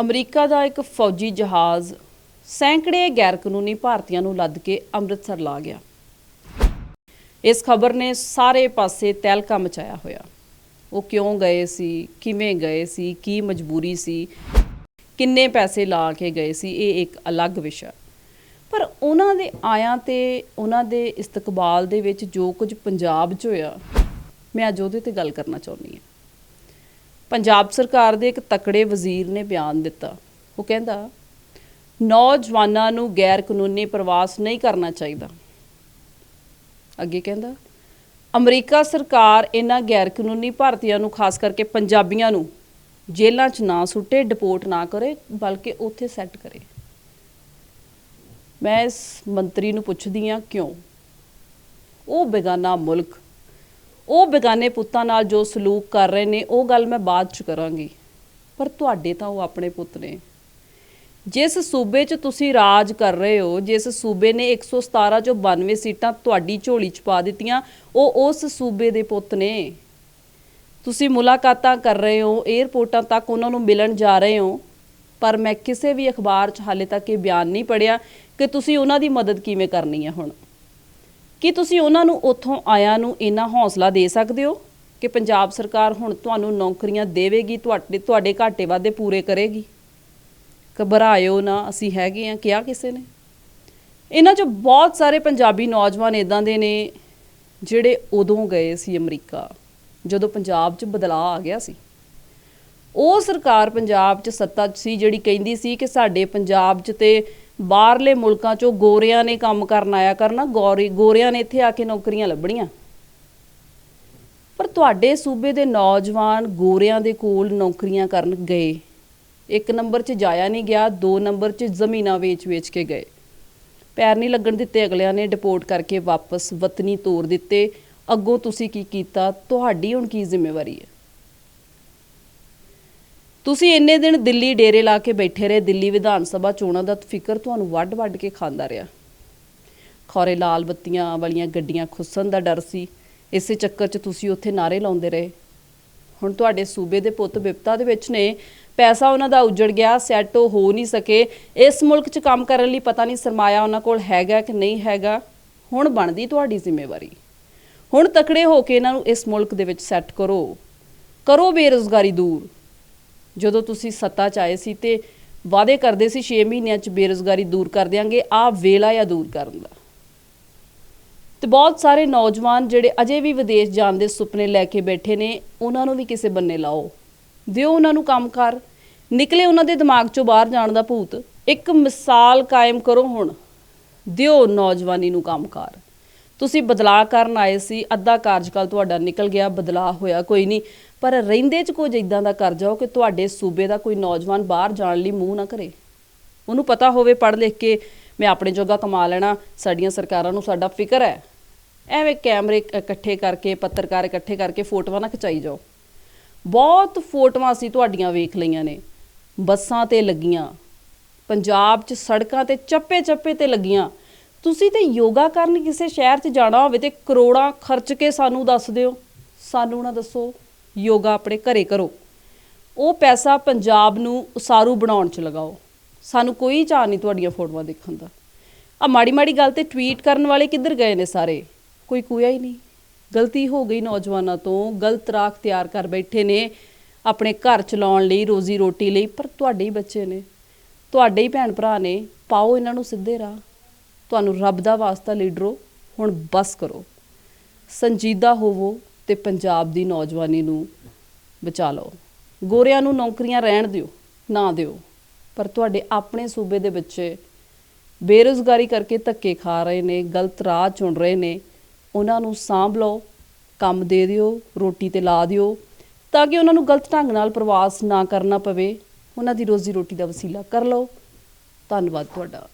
America ਦਾ ਇੱਕ ਫੌਜੀ ਜਹਾਜ਼ ਸੈਂਕੜੇ ਗੈਰਕਾਨੂੰਨੀ ਭਾਰਤੀਆਂ ਨੂੰ ਲੱਦ ਕੇ ਅੰਮ੍ਰਿਤਸਰ ਲਾ ਗਿਆ। ਇਸ ਖਬਰ ਨੇ ਸਾਰੇ ਪਾਸੇ ਤਹਿਲਕਾ ਮਚਾਇਆ ਹੋਇਆ। ਉਹ ਕਿਉਂ ਗਏ ਸੀ, ਕਿਵੇਂ ਗਏ ਸੀ, ਕੀ ਮਜਬੂਰੀ ਸੀ, ਕਿੰਨੇ ਪੈਸੇ ਲਾ ਕੇ ਗਏ ਸੀ, ਇਹ ਇੱਕ ਅਲੱਗ ਵਿਸ਼ਾ। ਪਰ ਉਹਨਾਂ ਦੇ ਆਇਆਂ ਤੇ ਉਹਨਾਂ ਦੇ ਇਸਤਕਬਾਲ ਦੇ ਵਿੱਚ ਜੋ ਕੁਝ ਪੰਜਾਬ 'ਚ ਹੋਇਆ, ਮੈਂ ਅੱਜ ਉਹਦੇ ਤੇ ਗੱਲ ਕਰਨਾ ਚਾਹੁੰਦੀ ਹਾਂ। ਪੰਜਾਬ ਸਰਕਾਰ ਦੇ ਇੱਕ ਤਕੜੇ ਵਜ਼ੀਰ ਨੇ ਬਿਆਨ ਦਿੱਤਾ। ਉਹ ਕਹਿੰਦਾ, ਨੌਜਵਾਨਾਂ ਨੂੰ ਗੈਰ ਕਾਨੂੰਨੀ ਪ੍ਰਵਾਸ ਨਹੀਂ ਕਰਨਾ ਚਾਹੀਦਾ। ਅੱਗੇ ਕਹਿੰਦਾ, ਅਮਰੀਕਾ ਸਰਕਾਰ ਇਹਨਾਂ ਗੈਰ ਕਾਨੂੰਨੀ ਭਾਰਤੀਆਂ ਨੂੰ, ਖਾਸ ਕਰਕੇ ਪੰਜਾਬੀਆਂ ਨੂੰ, ਜੇਲ੍ਹਾਂ 'ਚ ਨਾ ਸੁੱਟੇ, ਡਿਪੋਰਟ ਨਾ ਕਰੇ, ਬਲਕਿ ਉੱਥੇ ਸੈੱਟ ਕਰੇ। ਮੈਂ ਇਸ ਮੰਤਰੀ ਨੂੰ ਪੁੱਛਦੀ ਆ ਕਿਉਂ? ਉਹ ਬੇਗਾਨਾ ਮੁਲਕ ਉਹ ਬੇਗਾਨੇ ਪੁੱਤਾਂ ਨਾਲ ਜੋ ਸਲੂਕ ਕਰ ਰਹੇ ਨੇ, ਉਹ ਗੱਲ ਮੈਂ ਬਾਅਦ ਚ ਕਰਾਂਗੀ। ਪਰ ਤੁਹਾਡੇ ਤਾਂ ਉਹ ਆਪਣੇ ਪੁੱਤ ਨੇ। ਜਿਸ ਸੂਬੇ 'ਚ ਤੁਸੀਂ ਰਾਜ ਕਰ ਰਹੇ ਹੋ, ਜਿਸ ਸੂਬੇ ਨੇ 117 ਚੋਂ 92 ਸੀਟਾਂ ਤੁਹਾਡੀ ਝੋਲੀ 'ਚ ਪਾ ਦਿੱਤੀਆਂ, ਉਹ ਉਸ ਸੂਬੇ ਦੇ ਪੁੱਤ ਨੇ। ਤੁਸੀਂ ਮੁਲਾਕਾਤਾਂ ਕਰ ਰਹੇ ਹੋ 에ਅਰਪੋਰਟਾਂ ਤੱਕ ਉਹਨਾਂ ਨੂੰ ਮਿਲਣ ਜਾ ਰਹੇ ਹੋ, ਪਰ ਮੈਂ ਕਿਸੇ ਵੀ ਅਖਬਾਰ 'ਚ ਹਾਲੇ ਤੱਕ ਇਹ ਬਿਆਨ ਨਹੀਂ ਪੜਿਆ ਕਿ ਤੁਸੀਂ ਉਹਨਾਂ ਦੀ ਮਦਦ ਕਿਵੇਂ ਕਰਨੀ ਹੈ ਹੁਣ। ਕੀ ਤੁਸੀਂ ਉਹਨਾਂ ਨੂੰ ਉੱਥੋਂ ਆਇਆਂ ਨੂੰ ਇੰਨਾ ਹੌਸਲਾ ਦੇ ਸਕਦੇ ਹੋ ਕਿ ਪੰਜਾਬ ਸਰਕਾਰ ਹੁਣ ਤੁਹਾਨੂੰ ਨੌਕਰੀਆਂ ਦੇਵੇਗੀ, ਤੁਹਾਡੇ ਤੁਹਾਡੇ ਘਾਟੇ ਵਾਧੇ ਪੂਰੇ ਕਰੇਗੀ? ਘਬਰਾਇਓ ਨਾ, ਅਸੀਂ ਹੈਗੇ ਆ ਕਿਹਾ ਕਿਸੇ ਨੇ? ਇਹਨਾਂ 'ਚ ਬਹੁਤ ਸਾਰੇ ਪੰਜਾਬੀ ਨੌਜਵਾਨ ਇਦਾਂ ਦੇ ਨੇ ਜਿਹੜੇ ਉਦੋਂ ਗਏ ਸੀ ਅਮਰੀਕਾ, ਜਦੋਂ ਪੰਜਾਬ 'ਚ ਬਦਲਾਅ ਆ ਗਿਆ ਸੀ। ਉਹ ਸਰਕਾਰ ਪੰਜਾਬ 'ਚ ਸੱਤਾ 'ਚ ਸੀ ਜਿਹੜੀ ਕਹਿੰਦੀ ਸੀ ਕਿ ਸਾਡੇ ਪੰਜਾਬ 'ਚ ਤੇ ਬਾਹਰਲੇ ਮੁਲਕਾਂ 'ਚੋਂ ਗੋਰਿਆਂ ਨੇ ਕੰਮ ਕਰਨ ਆਇਆ ਕਰਨਾ, ਗੋਰੀ, ਗੋਰਿਆਂ ਨੇ ਇੱਥੇ ਆ ਕੇ ਨੌਕਰੀਆਂ ਲੱਭਣੀਆਂ। ਪਰ ਤੁਹਾਡੇ ਸੂਬੇ ਦੇ ਨੌਜਵਾਨ ਗੋਰਿਆਂ ਦੇ ਕੋਲ ਨੌਕਰੀਆਂ ਕਰਨ ਗਏ। ਇੱਕ ਨੰਬਰ 'ਚ ਜਾਇਆ ਨਹੀਂ ਗਿਆ, ਦੋ ਨੰਬਰ 'ਚ ਜ਼ਮੀਨਾਂ ਵੇਚ-ਵੇਚ ਕੇ ਗਏ। ਪੈਰ ਨਹੀਂ ਲੱਗਣ ਦਿੱਤੇ ਅਗਲਿਆਂ ਨੇ ਡਿਪੋਰਟ ਕਰਕੇ ਵਾਪਸ ਵਤਨੀ ਤੋਰ ਦਿੱਤੇ। ਅੱਗੋਂ ਤੁਸੀਂ ਕੀ ਕੀਤਾ? ਤੁਹਾਡੀ ਹੁਣ ਕੀ ਜ਼ਿੰਮੇਵਾਰੀ ਹੈ? ਤੁਸੀਂ ਇੰਨੇ ਦਿਨ ਦਿੱਲੀ ਡੇਰੇ ਲਾ ਕੇ ਬੈਠੇ ਰਹੇ, ਦਿੱਲੀ ਵਿਧਾਨ ਸਭਾ ਚੋਣਾਂ ਦਾ ਫਿਕਰ ਤੁਹਾਨੂੰ ਵੱਡ-ਵੱਡ ਕੇ ਖਾਂਦਾ ਰਿਹਾ। ਖੌਰੇ ਲਾਲ ਬੱਤੀਆਂ ਵਾਲੀਆਂ ਗੱਡੀਆਂ ਖੁੱਸਣ ਦਾ ਡਰ ਸੀ। ਇਸੇ ਚੱਕਰ 'ਚ ਤੁਸੀਂ ਉੱਥੇ ਨਾਰੇ ਲਾਉਂਦੇ ਰਹੇ। ਹੁਣ ਤੁਹਾਡੇ ਸੂਬੇ ਦੇ ਪੁੱਤ ਵਿਪਤਾ ਦੇ ਵਿੱਚ ਨੇ, ਪੈਸਾ ਉਹਨਾਂ ਦਾ ਉੱਜੜ ਗਿਆ, ਸੈੱਟ ਉਹ ਹੋ ਨਹੀਂ ਸਕੇ। ਇਸ ਮੁਲਕ 'ਚ ਕੰਮ ਕਰਨ ਲਈ ਪਤਾ ਨਹੀਂ ਸਰਮਾਇਆ ਉਹਨਾਂ ਕੋਲ ਹੈਗਾ ਕਿ ਨਹੀਂ ਹੈਗਾ। ਹੁਣ ਬਣਦੀ ਤੁਹਾਡੀ ਜ਼ਿੰਮੇਵਾਰੀ। ਹੁਣ ਤਕੜੇ ਹੋ ਕੇ ਇਹਨਾਂ ਨੂੰ ਇਸ ਮੁਲਕ ਦੇ ਵਿੱਚ ਸੈੱਟ ਕਰੋ। ਕਰੋ ਬੇਰੁਜ਼ਗਾਰੀ ਦੂਰ। ਜਦੋਂ ਤੁਸੀਂ ਸੱਤਾ 'ਚ ਆਏ ਸੀ ਤੇ ਵਾਅਦੇ ਕਰਦੇ ਸੀ 6 ਮਹੀਨਿਆਂ 'ਚ ਬੇਰੁਜ਼ਗਾਰੀ ਦੂਰ ਕਰ ਦਿਆਂਗੇ ਆਹ ਵੇਲਾ ਆ ਦੂਰ ਕਰਨ ਦਾ? ਤੇ ਬਹੁਤ ਸਾਰੇ ਨੌਜਵਾਨ ਜਿਹੜੇ ਅਜੇ ਵੀ ਵਿਦੇਸ਼ ਜਾਣ ਦੇ ਸੁਪਨੇ ਲੈ ਕੇ ਬੈਠੇ ਨੇ, ਉਹਨਾਂ ਨੂੰ ਵੀ ਕਿਸੇ ਬੰਨੇ ਲਾਓ। ਦਿਓ ਉਹਨਾਂ ਨੂੰ ਕੰਮ ਕਰ ਨਿਕਲੇ ਉਹਨਾਂ ਦੇ ਦਿਮਾਗ 'ਚੋਂ ਬਾਹਰ ਜਾਣ ਦਾ ਭੂਤ। ਇੱਕ ਮਿਸਾਲ ਕਾਇਮ ਕਰੋ ਹੁਣ। ਦਿਓ ਨੌਜਵਾਨੀ ਨੂੰ ਕੰਮ ਕਰ ਤੁਸੀਂ ਬਦਲਾਅ ਕਰਨ ਆਏ ਸੀ, ਅੱਧਾ ਕਾਰਜਕਾਲ ਤੁਹਾਡਾ ਨਿਕਲ ਗਿਆ, ਬਦਲਾਅ ਹੋਇਆ, ਕੋਈ ਨਹੀਂ। ਪਰ ਰਹਿੰਦੇ 'ਚ ਕੁਝ ਇਦਾਂ ਦਾ ਕਰ ਜਾਓ ਕਿ ਤੁਹਾਡੇ ਸੂਬੇ ਦਾ ਕੋਈ ਨੌਜਵਾਨ ਬਾਹਰ ਜਾਣ ਲਈ ਮੂੰਹ ਨਾ ਕਰੇ। ਉਹਨੂੰ ਪਤਾ ਹੋਵੇ ਪੜ੍ਹ ਲਿਖ ਕੇ, ਮੈਂ ਆਪਣੇ ਜੋਗਾ ਕਮਾ ਲੈਣਾ, ਸਾਡੀਆਂ ਸਰਕਾਰਾਂ ਨੂੰ ਸਾਡਾ ਫਿਕਰ ਹੈ। ਐਵੇਂ ਕੈਮਰੇ ਇਕੱਠੇ ਕਰਕੇ, ਪੱਤਰਕਾਰ ਇਕੱਠੇ ਕਰਕੇ ਫੋਟੋਆਂ ਨਾ ਖਿਚਾਈ ਜਾਓ। ਬਹੁਤ ਫੋਟੋਆਂ ਅਸੀਂ ਤੁਹਾਡੀਆਂ ਵੇਖ ਲਈਆਂ ਨੇ। ਬੱਸਾਂ ਤੇ ਲੱਗੀਆਂ, ਪੰਜਾਬ 'ਚ ਸੜਕਾਂ ਤੇ ਚੱਪੇ-ਚੱਪੇ ਤੇ ਲੱਗੀਆਂ। ਤੁਸੀਂ ਤੇ ਯੋਗਾ ਕਰਨ ਕਿਸੇ ਸ਼ਹਿਰ 'ਚ ਜਾਣਾ ਹੋਵੇ ਤੇ ਕਰੋੜਾਂ ਖਰਚ ਕੇ ਸਾਨੂੰ ਦੱਸ ਦਿਓ। ਸਾਨੂੰ ਨਾ ਦੱਸੋ, ਯੋਗਾ ਆਪਣੇ ਘਰੇ ਕਰੋ। ਉਹ ਪੈਸਾ ਪੰਜਾਬ ਨੂੰ ਉਸਾਰੂ ਬਣਾਉਣ 'ਚ ਲਗਾਓ। ਸਾਨੂੰ ਕੋਈ ਚਾਹ ਨਹੀਂ ਤੁਹਾਡੀਆਂ ਫੋਟੋਆਂ ਦੇਖਣ ਦਾ। ਆ ਮਾੜੀ ਮਾੜੀ ਗੱਲ ਤੇ ਟਵੀਟ ਕਰਨ ਵਾਲੇ ਕਿੱਧਰ ਗਏ ਨੇ ਸਾਰੇ? ਕੋਈ ਕੋਇਆ ਹੀ ਨਹੀਂ। ਗਲਤੀ ਹੋ ਗਈ ਨੌਜਵਾਨਾਂ ਤੋਂ। ਗਲਤ ਰਾਖ ਤਿਆਰ ਕਰ ਬੈਠੇ ਨੇ ਆਪਣੇ ਘਰ ਚਲਾਉਣ ਲਈ, ਰੋਜ਼ੀ ਰੋਟੀ ਲਈ। ਪਰ ਤੁਹਾਡੇ ਹੀ ਬੱਚੇ ਨੇ। ਤੁਹਾਡੇ ਹੀ ਭੈਣ ਭਰਾ ਨੇ। ਪਾਓ ਇਹਨਾਂ ਨੂੰ ਸਿੱਧੇ ਰਾਹ। ਤੁਹਾਨੂੰ ਰੱਬ ਦਾ ਵਾਸਤਾ ਲੀਡਰੋ, ਹੁਣ ਬਸ ਕਰੋ। ਸੰਜੀਦਾ ਹੋਵੋ ਤੇ ਪੰਜਾਬ ਦੀ ਨੌਜਵਾਨੀ ਨੂੰ ਬਚਾ ਲਓ। ਗੋਰਿਆਂ ਨੂੰ ਨੌਕਰੀਆਂ ਰਹਿਣ ਦਿਓ, ਨਾ ਦਿਓ। ਪਰ ਤੁਹਾਡੇ ਆਪਣੇ ਸੂਬੇ ਦੇ ਬੱਚੇ ਬੇਰੁਜ਼ਗਾਰੀ ਕਰਕੇ ਧੱਕੇ ਖਾ ਰਹੇ ਨੇ, ਗਲਤ ਰਾਹ ਚੁਣ ਰਹੇ ਨੇ, ਉਹਨਾਂ ਨੂੰ ਸਾਂਭ ਲਓ, ਕੰਮ ਦੇ ਦਿਓ, ਰੋਟੀ ਤੇ ਲਾ ਦਿਓ, ਤਾਂ ਕਿ ਉਹਨਾਂ ਨੂੰ ਗਲਤ ਢੰਗ ਨਾਲ ਪ੍ਰਵਾਸ ਨਾ ਕਰਨਾ ਪਵੇ। ਉਹਨਾਂ ਦੀ ਰੋਜ਼ੀ ਰੋਟੀ ਦਾ ਵਸੀਲਾ ਕਰ ਲਓ। ਧੰਨਵਾਦ ਤੁਹਾਡਾ।